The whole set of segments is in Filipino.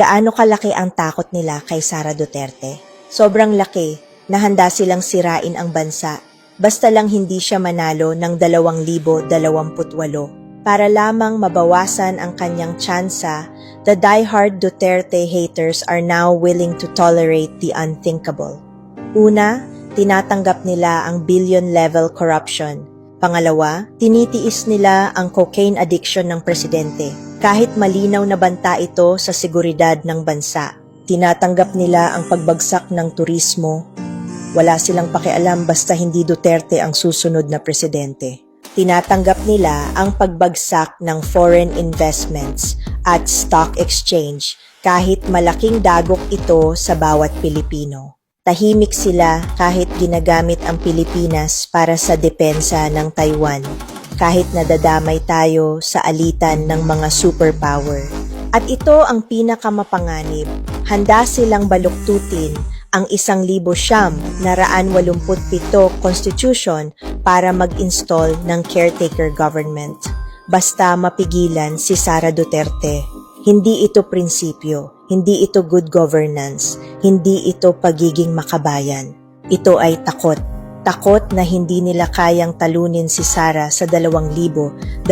Gaano kalaki ang takot nila kay Sara Duterte? Sobrang laki na handa silang sirain ang bansa basta lang hindi siya manalo ng 2028. Para lamang mabawasan ang kanyang tsansa, the diehard Duterte haters are now willing to tolerate the unthinkable. Una, tinatanggap nila ang billion-level corruption. Pangalawa, tinitiis nila ang cocaine addiction ng presidente. Kahit malinaw na banta ito sa seguridad ng bansa. Tinatanggap nila ang pagbagsak ng turismo. Wala silang pakialam basta hindi Duterte ang susunod na presidente. Tinatanggap nila ang pagbagsak ng foreign investments at stock exchange kahit malaking dagok ito sa bawat Pilipino. Tahimik sila kahit ginagamit ang Pilipinas para sa depensa ng Taiwan, kahit nadadamay tayo sa alitan ng mga superpower. At ito ang pinakamapanganib, handa silang baluktutin ang isang libo siyam na raan walumput pito constitution para mag-install ng caretaker government. Basta mapigilan si Sara Duterte. Hindi ito prinsipyo, hindi ito good governance, hindi ito pagiging makabayan. Ito ay takot. Takot na hindi nila kayang talunin si Sara sa 2028.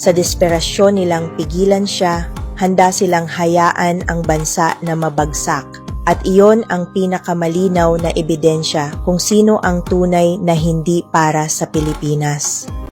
Sa desperasyon nilang pigilan siya, handa silang hayaan ang bansa na mabagsak. At iyon ang pinakamalinaw na ebidensya kung sino ang tunay na hindi para sa Pilipinas.